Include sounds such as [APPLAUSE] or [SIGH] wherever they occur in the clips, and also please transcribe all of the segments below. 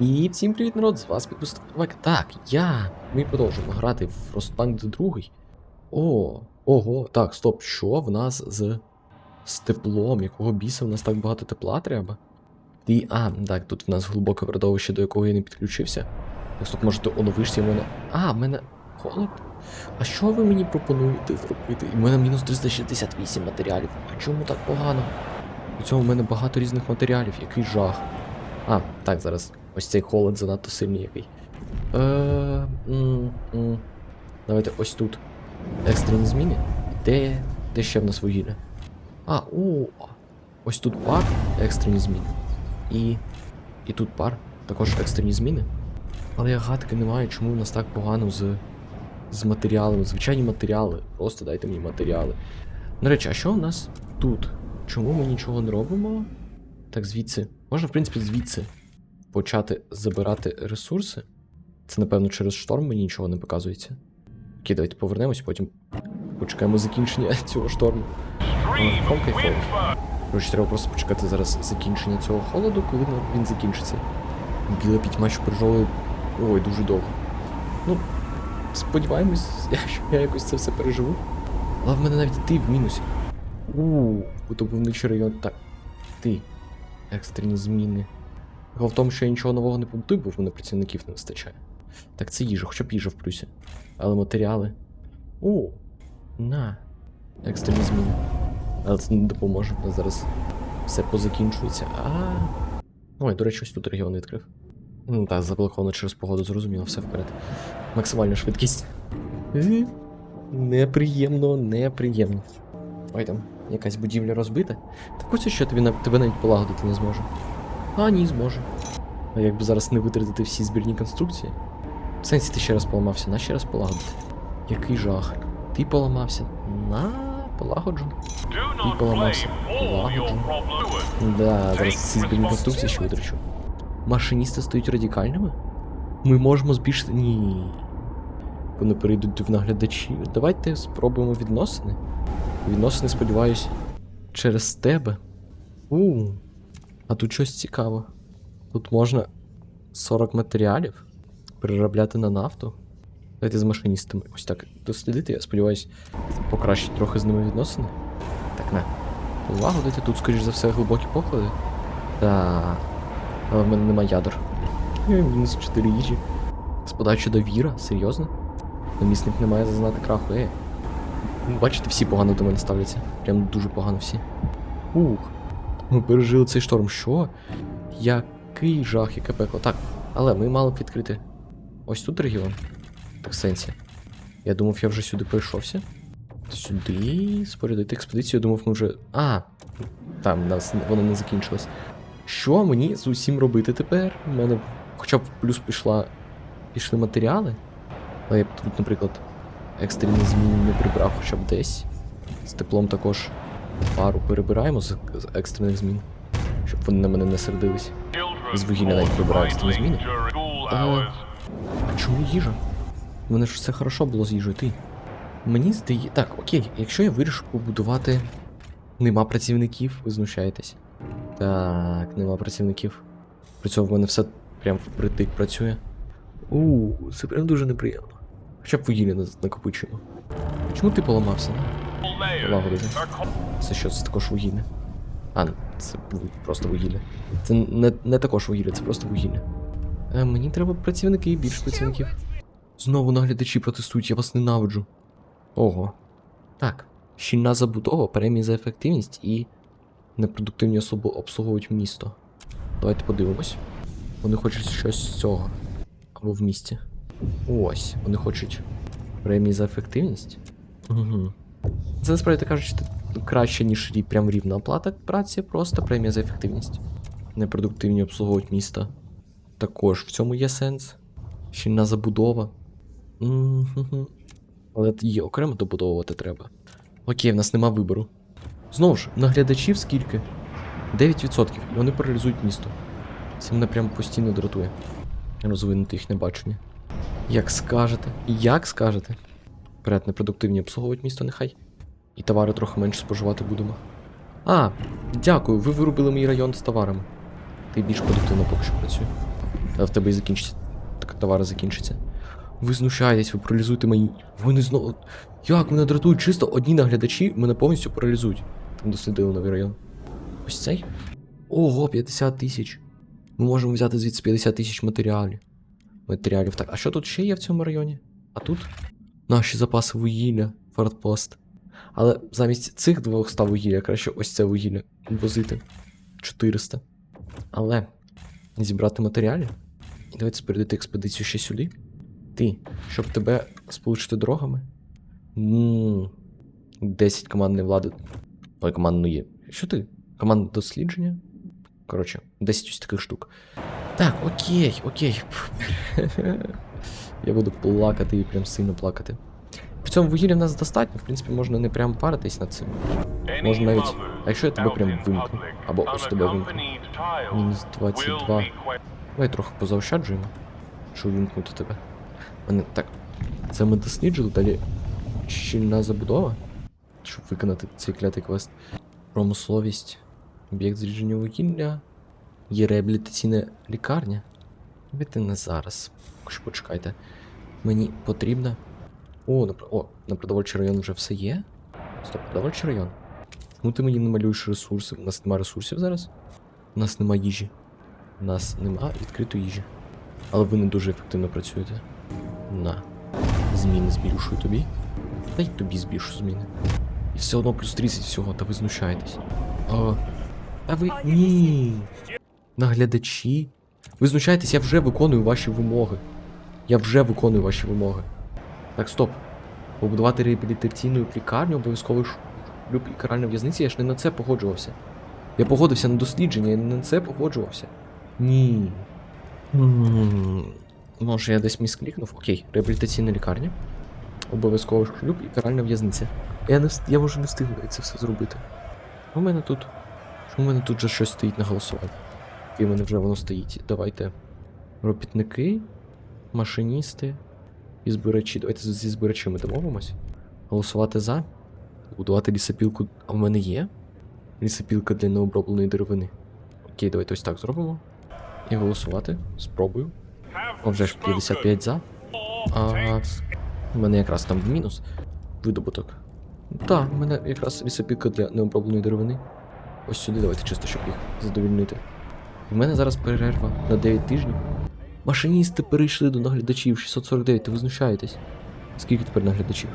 І всім привіт, народ! З вас підписник. Так, я. Ми продовжуємо грати в Frostpunk 2. О, ого, так, стоп, що в нас з, з теплом? Якого біса в нас так багато тепла треба? І, а, так, тут в нас глибоке родовище, до якого я не підключився. Так, стоп, може, ти оновишся в мене. А, в мене холод? А що ви мені пропонуєте зробити? І в мене мінус 368 матеріалів. А чому так погано? У цьому в мене багато різних матеріалів, який жах. А, так, зараз. Ось цей холод занадто сильний який. Е, м, м. Давайте ось тут. Екстрені зміни. Де. Де ще в нас вугілля? А, о! Ось тут пар, екстрені зміни. І. І тут пар. Також екстрені зміни. Але я гадки не маю, чому в нас так погано з. З матеріалами. Звичайні матеріали. Просто дайте мені матеріали. До речі, а що у нас тут? Чому ми нічого не робимо? Так, звідси. Можна, в принципі, звідси почати забирати ресурси. Це, напевно, через шторм мені нічого не показується. Окей, давайте повернемось, потім почекаємо закінчення цього шторму. Фон кайфовий. Коротше, треба просто почекати зараз закінчення цього холоду, коли він закінчиться. Біла пітьма, що пережовує. Ой, дуже довго. Ну, сподіваємось, що я якось це все переживу. Але в мене навіть ти в мінусі. Ууу, утопленичий район. Так. Ти. Екстрені зміни. Головне в тому, що я нічого нового не побудую, бо в мене працівників не вистачає. Так це їжа, хоча б їжа в плюсі. Але матеріали. О, на. Екстрені зміни. Але це не допоможе, бо зараз все позакінчується. А. Ой, до речі, ось тут регіон відкрив. Ну так, заблоковано через погоду, зрозуміло, все вперед. Максимальна швидкість. Е, Неприємно, неприємно. Ой там, якась будівля розбита. Так ось що тобі тебе навіть полагодити не зможе. А, ні, зможе. А якби зараз не витратити всі збірні конструкції. В сенсі ти ще раз поламався, на ще раз полагодити. Який жах. Ти поламався. На, полагоджу. Ти поламався. Полагоджу. Да, зараз всі збірні конструкції ще витрачу. Машиністи стають радикальними? Ми можемо збільшити. Ні. Вони перейдуть в наглядачі. Давайте спробуємо відносини. Відносини, сподіваюсь, через тебе. У. А тут щось цікаво. Тут можна 40 матеріалів переробляти на нафту. Давайте з машиністами. Ось так дослідити, я сподіваюсь, покращить трохи з ними відносини. Так, на. Полагодити тут, скоріш за все, глибокі поклади. Так. Але в мене нема ядер. Мінус 4 їжі. З подачі довіра? Серйозно? Намісник не має зазнати краху, е. Бачите, всі погано до мене ставляться. Прям дуже погано всі. Ух. Ми пережили цей шторм. Що? Який жах, яке пекло. Так, але ми мали б відкрити. Ось тут регіон. Так сенсі. Я думав, я вже сюди пройшовся. Сюди спорядити експедицію, я думав, ми вже. А! Там, нас вона не закінчилась. Що мені з усім робити тепер? У мене хоча б плюс пішла. пішли матеріали. Але я б тут, наприклад, екстрені зміни не прибрав хоча б десь. З теплом також пару перебираємо з, екстрених змін, щоб вони на мене не сердились. З вугілля навіть прибирають екстрені зміни. А, а чому їжа? У мене ж все хорошо було з їжею, ти. Мені здається. Так, окей, якщо я вирішу побудувати. Нема працівників, ви знущаєтесь. Так, нема працівників. При цьому в мене все прям впритик працює. У, це прям дуже неприємно. Хоча б вугілля накопичуємо. Чому ти поламався? Лагодити. Це що, це також вугілля? А, це просто вугілля. Це не, не також вугілля, це просто вугілля. Е, мені треба працівники, більше працівників. Знову наглядачі протестують, я вас ненавиджу. Ого. Так. Щільна забудова, премії за ефективність і непродуктивні особи обслуговують місто. Давайте подивимось. Вони хочуть щось з цього. Або в місті. Ось, вони хочуть премії за ефективність. Угу. Це насправді кажучи, краще, ніж прям рівна оплата праці, просто премія за ефективність. Непродуктивні обслуговують міста. Також в цьому є сенс. Щільна забудова. Але її окремо добудовувати треба. Окей, в нас нема вибору. Знову ж, наглядачів скільки? 9%, і вони паралізують місто. Це мене прям постійно дратує. Розвинути їхнє бачення. Як скажете. Як скажете. Вперед, непродуктивні обслуговують місто нехай. І товари трохи менше споживати будемо. А, дякую, ви вирубили мій район з товарами. Ти більш продуктивно поки що працює. А в тебе і закінчиться. Так товари закінчаться. Ви знущаєтесь, ви паралізуєте мої. Вони знову. Як мене дратують чисто одні наглядачі мене повністю паралізують. Там дослідили новий район. Ось цей? Ого, 50 тисяч. Ми можемо взяти звідси 50 тисяч матеріалів. Матеріалів. Так, а що тут ще є в цьому районі? А тут? Наші запаси вугілля, фортпост. Але замість цих 200 вугілля краще ось це вугілля возити. 400. Але зібрати матеріалів. І давайте спередити експедицію ще сюди. Ти, щоб тебе сполучити дорогами. Ммм. 10 командної влади. Ой, командної. Що ти? Командне дослідження? Коротше, 10 ось таких штук. Так, окей, окей. [LAUGHS] Я буду плакати і прям сильно плакати. При цьому вугілля в нас достатньо, в принципі, можна не прям паритись над цим. Можна навіть. А якщо я тебе прям вимкну? Або ось тебе вимкну. Мінус 22. Давай трохи позаощаджуємо. Що вимкнути тебе. Мене так. Це ми досліджили, далі щільна забудова. Щоб виконати цей клятий квест. Промисловість. Об'єкт зрідження вугілля. Є реабілітаційна лікарня. Давайте не зараз. Поки почекайте. Мені потрібно. О, на, о, на продовольчий район вже все є. Стоп, продовольчий район. Чому ти мені не малюєш ресурси? У нас нема ресурсів зараз? У нас нема їжі. У нас нема відкритої їжі. Але ви не дуже ефективно працюєте. На. Зміни збільшую тобі. Та й тобі збільшу зміни. І все одно плюс 30 всього, та ви знущаєтесь. О. Та ви. Ні. Наглядачі. Ви знущаєтесь, я вже виконую ваші вимоги. Я вже виконую ваші вимоги. Так, стоп. Побудувати реабілітаційну лікарню, обов'язково шлюб і каральна в'язниця, я ж не на це погоджувався. Я погодився на дослідження, я не на це погоджувався. Ні. Може, я десь місклікнув? Окей, реабілітаційна лікарня. Обов'язково шлюб і каральна в'язниця. Я не я вже не встигну це все зробити. У мене тут. У мене тут же щось стоїть на голосуванні? І в мене вже воно стоїть. Давайте. Робітники, машиністи і збирачі. Давайте зі збирачами домовимось. Голосувати за. Будувати лісопілку. А в мене є? Лісопілка для необробленої деревини. Окей, давайте ось так зробимо. І голосувати. Спробую. О, вже ж 55 за. А в мене якраз там мінус. Видобуток. Так, в мене якраз лісопілка для необробленої деревини. Ось сюди давайте чисто, щоб їх задовільнити. В мене зараз перерва на 9 тижнів. Машиністи перейшли до наглядачів 649, ти ви знущаєтесь. Скільки тепер наглядачів?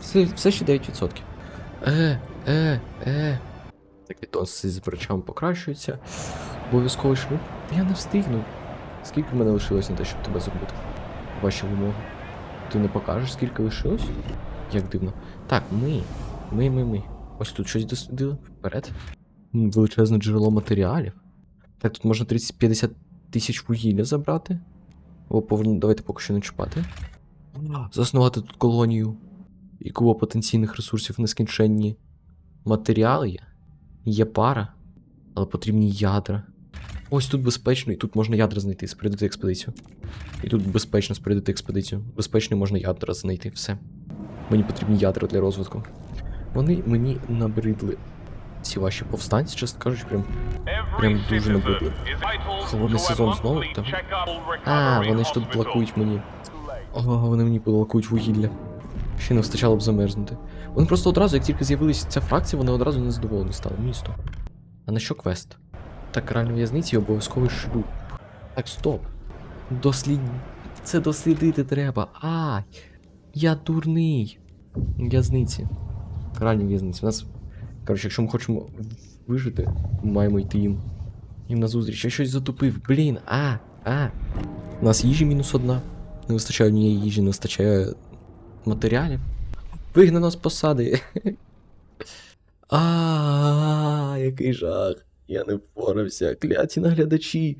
Все, все ще 9%. Е, е, е. Так відносини з брачами покращуються. Обов'язковий шлюб. Я не встигну. Скільки в мене лишилось на те, щоб тебе зробити? Ваші вимоги. Ти не покажеш, скільки лишилось? Як дивно. Так, ми. Ми, ми, ми. Ось тут щось дослідили. Вперед. Величезне джерело матеріалів. Так, тут можна 30-50 тисяч вугілля забрати. О, поверну, давайте поки що не чіпати. Заснувати тут колонію. І купа потенційних ресурсів нескінченні. Матеріали є. Є пара. Але потрібні ядра. Ось тут безпечно, і тут можна ядра знайти, спорядити експедицію. І тут безпечно спорядити експедицію. Безпечно можна ядра знайти. Все. Мені потрібні ядра для розвитку. Вони мені набридли. Ці ваші повстанці, чесно кажучи, прям. Прям дуже набридли. Холодний сезон знову? Та- А, вони ж тут блокують мені. О, вони мені блокують вугілля. Ще не вистачало б замерзнути. Вони просто одразу, як тільки з'явилася ця фракція, вони одразу незадоволені стали місто. А на що квест? Так, каральна в'язниці і обов'язковий шлюб. Так, стоп. Дослід... Це дослідити треба. Ай! Я дурний. В'язниці. Каральні в'язниці. У нас. Коротше, якщо ми хочемо вижити, ми маємо йти їм. Їм на зустріч. Я щось затупив. Блін, а, а. У нас їжі мінус одна. Не вистачає однієї їжі, не вистачає матеріалів. Вигнано з посади. [LAUGHS] А, який жах. Я не впорався. Кляті наглядачі.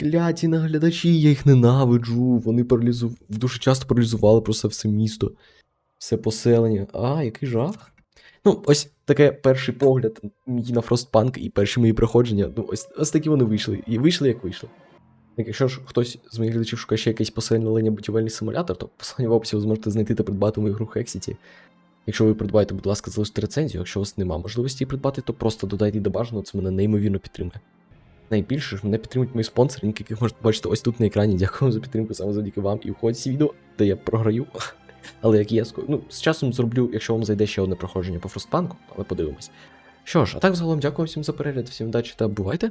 Кляті наглядачі, я їх ненавиджу. Вони паралізу... дуже часто паралізували просто все місто, все поселення. А, який жах. Ну, ось таке перший погляд на Frostpunk і перші мої проходження. Ну, ось, ось такі вони вийшли. І вийшли, як вийшли. Так, якщо ж хтось з моїх глядачів шукає ще якийсь поселення линя будівельний симулятор, то посилання в описі ви зможете знайти та придбати мою гру Hexity. Якщо ви придбаєте, будь ласка, залиште рецензію. Якщо у вас немає можливості її придбати, то просто додайте до бажаного, це мене неймовірно підтримує. найбільше ж мене підтримують мої спонсори, яких можете бачити ось тут на екрані. Дякую за підтримку саме завдяки вам. І входять ці відео, де я програю. Але як є, ну, з часом зроблю, якщо вам зайде ще одне проходження по Фростпанку, але подивимось. Що ж, а так загалом дякую всім за перегляд, всім удачі та бувайте!